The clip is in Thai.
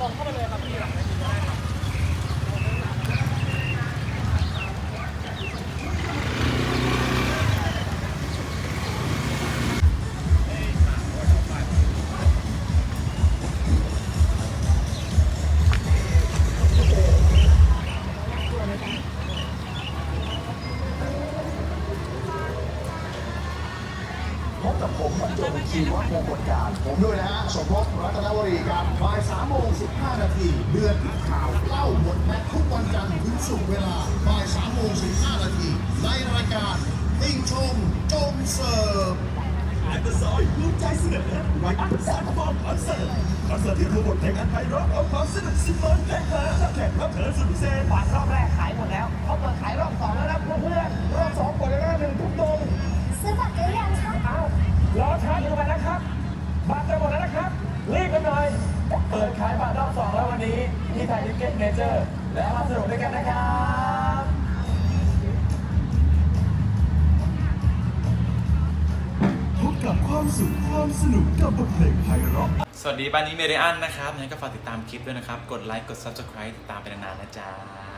ตรงเข้าไปเลยครับพี่ พบกับผมบรรจงชีวมงคลการ ผมด้วยนะฮะสมภพรัตนวรีครับบ่ายสามโมงสิบห้านาทีเดือนข่าวเล่าหมดแม็กทุกวันจันทร์ถึงศุกร์เวลาบ่ายสามโมงสิบห้านาทีในรายการติ่งชมจงเสิร์ฟและก็ซอยภูมิใจเสนอไว้อันสารฟอร์มคอนเสิร์ตคอนเสิร์ตที่รวมบทเพลงอันไพเราะเอาความสนุกสนานและฮาจาแขกรับเชิญสุดพิเศษบัตรรอบแรก ช้าอยู่ไปนะครับบัตรจะหมดแล้วนะครับ รีบกันหน่อย เปิดขายบัตรรอบสองแล้ววันนี้ที่ไทยทิเก็ตเมเจอร์ แล้วมาสนุกด้วยกันนะครับพบกับความสุขความสนุกกับบทเพลงไพเราะ สวัสดีบ้านนี้เมเดียนนะครับงั้นก็ฝากติดตามคลิปด้วยนะครับ กดไลค์ กด Subscribe ติดตามไปนานๆนะจ๊ะ